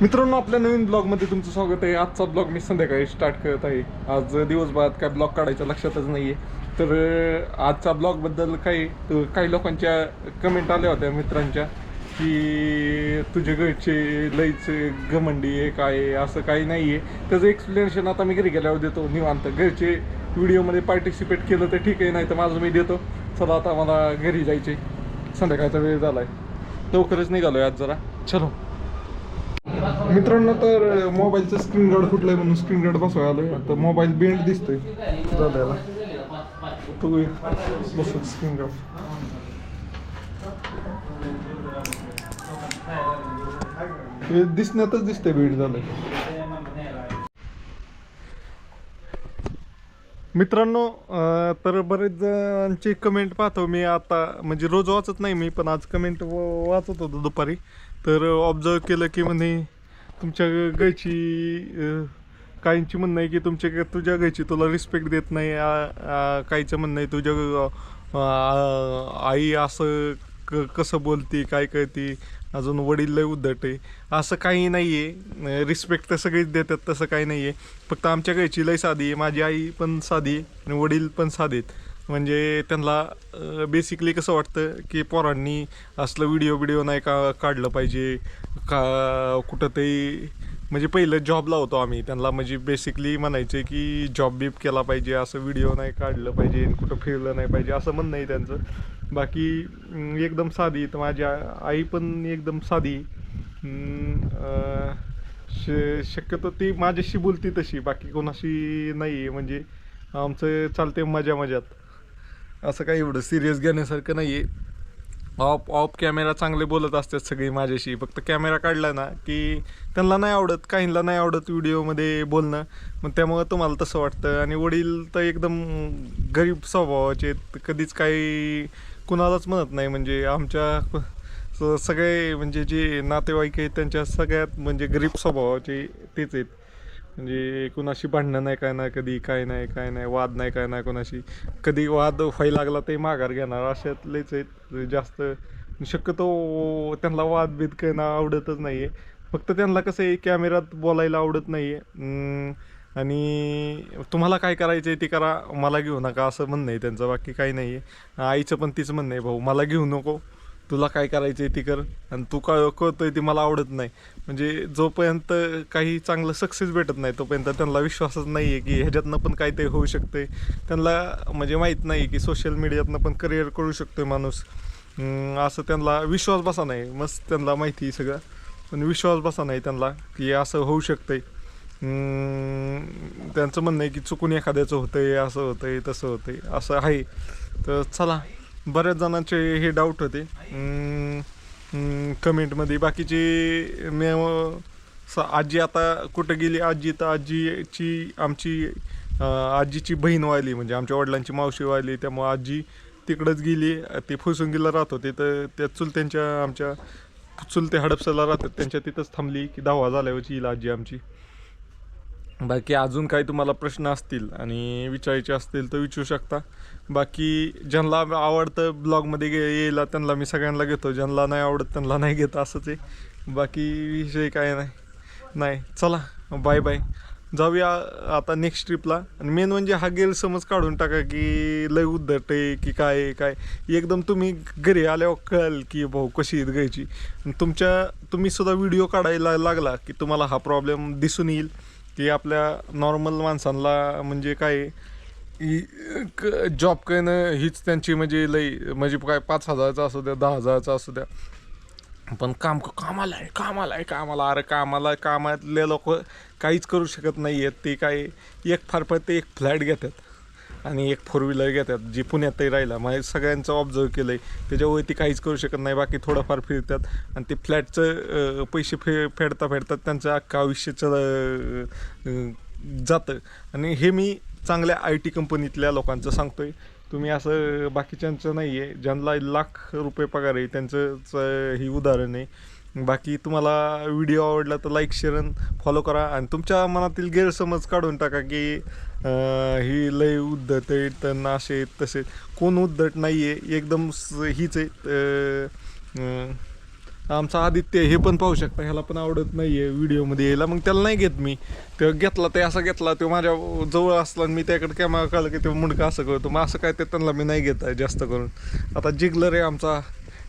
मित्रांनो आपल्या नवीन ब्लॉगमध्ये तुमचं स्वागत आहे. आजचा ब्लॉग मी संध्याकाळी स्टार्ट करत आहे. आज दिवसभरात काय ब्लॉग काढायचा लक्षातच नाही आहे तर आजचा आजच्या ब्लॉगबद्दल काही काही लोकांच्या कमेंट आल्या होत्या मित्रांच्या की तुझे घरचे लईच घमंडी आहे काय असं काही नाही आहे त्याचं एक्सप्लेनेशन आता मी घरी गेल्यावर देतो निवांत. घरचे व्हिडिओमध्ये पार्टिसिपेट केलं तर ठीक आहे नाही तर माझं मी देतो. चला आता मला घरी जायचे संध्याकाळचा वेळ झाला आहे लवकरच निघालो आज जरा. चलो. मित्रांनो तर मोबाईलचं स्क्रीन गार्ड फुटलंय म्हणून स्क्रीन गार्ड बसवाय आलोय. आता मोबाईल बेंड दिसतोय. दादाला. तू बस स्क्रीन गार्ड हे दिसण्यातच दिसतंय बेंड झालंय. मित्रांनो तर बरेच जणांची कमेंट पाहतो मी आता. म्हणजे रोज वाचत नाही मी पण आज कमेंट वाचत होतो दुपारी. तर ऑब्झर्व केलं की म्हणे तुमच्या गायची काहींची म्हणणं आहे की तुमच्या तुझ्या गायची तुला रिस्पेक्ट देत नाही काहीचं म्हणणं आहे तुझ्या आई असं क कसं बोलती काय करती अजून वडील लय उद्धट आहे असं काही नाही आहे रिस्पेक्ट तर सगळेच देतात तसं काही नाही आहे फक्त आमच्या घरची लय साधी आहे माझी आई पण साधी आहे आणि वडील पण साधे आहेत. म्हणजे त्यांना बेसिकली कसं वाटतं की पोरांनी असलं व्हिडिओ बिडिओ नाही का काढलं पाहिजे? का कुठं ते म्हणजे पहिलं जॉबला होतो आम्ही. त्यांना म्हणजे बेसिकली म्हणायचे की जॉब बीब केला पाहिजे असं व्हिडिओ नाही काढलं पाहिजे कुठं फिरलं नाही पाहिजे असं म्हणणं आहे त्यांचं. बाकी एकदम साधी तर माझी आई पण एकदम साधी. श शक्यतो ती माझ्याशी बोलती तशी बाकी कोणाशी नाही आहे म्हणजे आमचं चालते मजा मजात असं काही एवढं सिरियस घेण्यासारखं नाही आहे ऑफ ऑफ कॅमेरा चांगले बोलत असतात सगळी माझ्याशी. फक्त कॅमेरा काढला ना की त्यांना नाही आवडत काहींना नाही आवडत व्हिडिओमध्ये बोलणं. मग त्यामुळं तुम्हाला तसं वाटतं. आणि वडील तर एकदम गरीब स्वभावाचे आहेत. कधीच काही कुणालाच म्हणत नाही. म्हणजे आमच्या सगळे म्हणजे जे नातेवाईक आहेत त्यांच्या सगळ्यात म्हणजे गरीब स्वभावाचे तेच आहेत. म्हणजे कुणाशी भांडणं नाही काय नाही कधी काय नाही काय नाही वाद नाही काय नाही कोणाशी. कधी वाद व्हायला लागला ते माघार घेणार. अशातलेच आहेत. म्हणजे जास्त शक्यतो त्यांना वाद बीद करणं आवडतच नाही आहे फक्त त्यांना कसं आहे कॅमेऱ्यात बोलायला आवडत नाही आहे आणि तुम्हाला काय करायचं आहे ते करा मला घेऊ नका असं म्हणणं आहे त्यांचं. बाकी काही नाही आहे आईचं पण तीच म्हणणं आहे भाऊ मला घेऊ नको. तुला काय करायचं आहे ती कर. आणि तू काय कळतोय ती मला आवडत नाही. म्हणजे जोपर्यंत काही चांगलं सक्सेस भेटत नाही तोपर्यंत त्यांना विश्वासच नाही आहे की ह्याच्यातनं पण काहीतरी होऊ शकते त्यांना म्हणजे माहीत नाही की सोशल मीडियातनं पण करिअर करू शकतोय माणूस. असं त्यांना विश्वास बसा नाही. मस्त त्यांना माहिती आहे सगळं. पण विश्वास बसा नाही त्यांना की असं होऊ शकतंय. त्यांचं म्हणणं आहे की चुकून एखाद्याचं होतंय असं होतंय तसं होतंय. असं आहे. तर चला. बऱ्याच जणांचे हे डाऊट होते. कमेंटमध्ये बाकीचे मी स आजी आता कुठं गेली? आजी तर आजीची आमची आजीची बहीण व्हायली म्हणजे आमच्या वडिलांची मावशी व्हायली त्यामुळं आजी तिकडंच गेली. ते फुसुंगीला राहत होते. तर त्या चुलत्यांच्या आमच्या चुलते हडपसाला राहतात. त्यांच्या तिथंच थांबली. की दहावा झाल्यावरची येईल आजी आमची. बाकी अजून काही तुम्हाला प्रश्न असतील आणि विचारायचे असतील तर विचारू शकता. बाकी ज्यांना आवडतं ब्लॉगमध्ये गे यायला त्यांना मी सगळ्यांना घेतो. ज्यांना नाही आवडत त्यांना नाही घेत असंच आहे. बाकी विषय काय नाही. नाही. चला बाय बाय जाऊया आता नेक्स्ट ट्रिपला आणि मेन म्हणजे हा गैरसमज काढून टाका की लय उद्धट आहे की काय काय एकदम तुम्ही घरी आल्यावर कळाल की भाऊ कशी येत गायची तुमच्या तुम्ही सुद्धा व्हिडिओ काढायला लागला की तुम्हाला हा प्रॉब्लेम दिसून येईल. की आपल्या नॉर्मल माणसांना म्हणजे काय जॉब करणं हीच त्यांची म्हणजे लई म्हणजे काय पाच हजाराचा असू द्या दहा हजाराचा असू द्या. पण काम कामाला आहे कामाला आहे कामाला. अरे कामाला कामातले लोक काहीच करू शकत नाही आहेत ते काय एक फार फार ते एक फ्लॅट घेतात. आणि एक फोर व्हीलर घेतात जी पुण्यातही राहिला. म्हणजे सगळ्यांचं ऑब्झर्व केलं आहे त्याच्यावर ती काहीच करू शकत नाही. बाकी थोडंफार फिरतात. आणि ते फ्लॅटचं पैसे फे फेडता फेडतात. त्यांचं अख्खं आयुष्याचं जातं. आणि हे मी चांगल्या आय टी कंपनीतल्या लोकांचं सांगतो आहे तुम्ही असं बाकीच्यांचं नाही आहे ज्यांना लाख रुपये पगार आहे त्यांचं ही उदाहरण आहे. बाकी तुम्हाला व्हिडिओ आवडला तर लाईक शेअर फॉलो करा. आणि तुमच्या मनातील गैरसमज काढून टाका की ही लय उद्धट आहे तर असे आहेत, तसे. कोण उद्धट नाही आहे एकदम स- हीच आहे. आमचा आदित्य हे पण पाहू शकता. ह्याला पण आवडत नाही आहे व्हिडिओमध्ये यायला मग त्याला नाही घेत मी. तो घेतला ते असा घेतला तो माझ्या जवळ असला आणि मी त्याकडे कॅमेरा काढला की तो मुंडका असं करतो. मग असं काय ते त्यांना मी नाही घेत आहे जास्त करून. आता जिगलर आहे आमचा.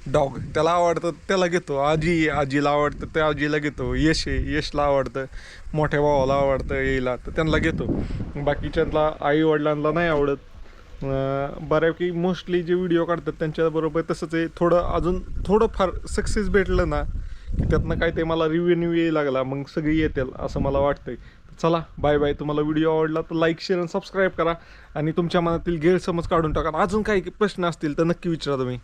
डॉग त्याला आवडतं त्याला घेतो. आजी आजीला आवडतं त्या आजीला घेतो. यश आहे यशला आवडतं. मोठ्या भावाला आवडतं येईला तर त्यांना घेतो. बाकीच्यातला आई वडिलांना नाही आवडत. बऱ्यापैकी मोस्टली जे व्हिडिओ काढतात त्यांच्याबरोबर तसंच आहे. थोडं अजून थोडं फार सक्सेस भेटलं ना की त्यातनं काय ते मला रिव्हेन्यू येऊ लागला मग सगळी येतील असं मला वाटतंय. चला बाय बाय तुम्हाला व्हिडिओ आवडला तर लाईक शेअर आणि सबस्क्राईब करा. आणि तुमच्या मनातील गैरसमज काढून टाका. अजून काही प्रश्न असतील तर नक्की विचारा तुम्ही.